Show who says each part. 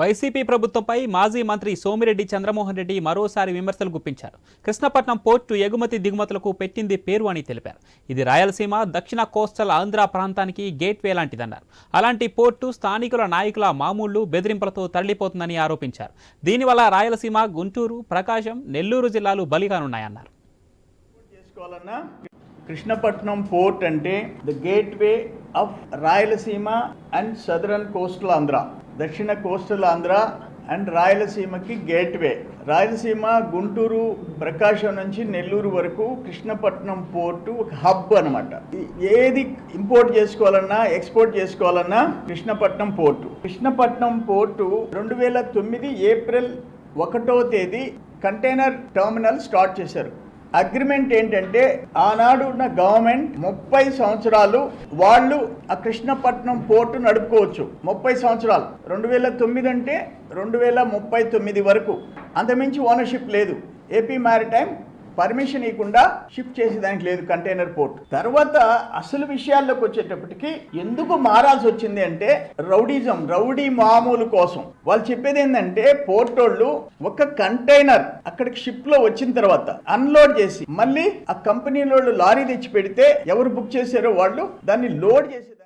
Speaker 1: YCP ప్రభుత్వంపై మాజీ మంత్రి సోమిరెడ్డి చంద్రమోహన్ రెడ్డి మరోసారి విమర్శలు గుప్పించారు. కృష్ణపట్నం పోర్టు ఎగుమతి దిగుమతులకు పెట్టింది పేరు అని తెలిపారు. ఇది రాయలసీమ దక్షిణ కోస్టల్ ఆంధ్ర ప్రాంతానికి గేట్వే లాంటిదన్నారు. అలాంటి పోర్టు స్థానికుల నాయకుల మామూళ్ళు బెదిరింపులతో తరలిపోతుందని ఆరోపించారు. దీనివల్ల రాయలసీమ గుంటూరు ప్రకాశం నెల్లూరు జిల్లాలు బలిగానున్నాయన్నారు.
Speaker 2: కృష్ణపట్నం పోర్ట్ అంటే the gateway of Rayalaseema and southern coastal Andhra. దక్షిణ కోస్టల్ ఆంధ్ర అండ్ రాయలసీమకి గేట్వే. రాయలసీమ గుంటూరు ప్రకాశం నుంచి నెల్లూరు వరకు కృష్ణపట్నం పోర్టు ఒక హబ్ అనమాట ఏది ఇంపోర్ట్ చేసుకోవాలన్నా ఎక్స్పోర్ట్ చేసుకోవాలన్నా కృష్ణపట్నం పోర్టు. కృష్ణపట్నం పోర్టు రెండు వేల తొమ్మిది ఏప్రిల్ ఒకటో తేదీ కంటైనర్ టర్మినల్ స్టార్ట్ చేశారు. అగ్రిమెంట్ ఏంటంటే ఆనాడు ఉన్న గవర్నమెంట్ ముప్పై సంవత్సరాలు వాళ్ళు ఆ కృష్ణపట్నం పోర్టు నడుపుకోవచ్చు. ముప్పై సంవత్సరాలు. రెండు వేల తొమ్మిది అంటే రెండు వేల ముప్పై తొమ్మిది వరకు. అంతమించి ఓనర్షిప్ లేదు. ఏపీ మ్యారిటైమ్ పర్మిషన్ ఇవ్వకుండా షిఫ్ట్ చేసేదానికి లేదు కంటైనర్ పోర్ట్. తర్వాత అసలు విషయాల్లోకి వచ్చేటప్పటికి ఎందుకు మారాల్సి వచ్చింది అంటే రౌడీజం రౌడీ మామూలు కోసం. వాళ్ళు చెప్పేది ఏంటంటే పోర్ట్ వాళ్ళు ఒక కంటైనర్ అక్కడికి షిప్లో వచ్చిన తర్వాత అన్లోడ్ చేసి మళ్ళీ ఆ కంపెనీ లారీ తెచ్చి పెడితే ఎవరు బుక్ చేశారో వాళ్ళు దాన్ని లోడ్ చేసేదానికి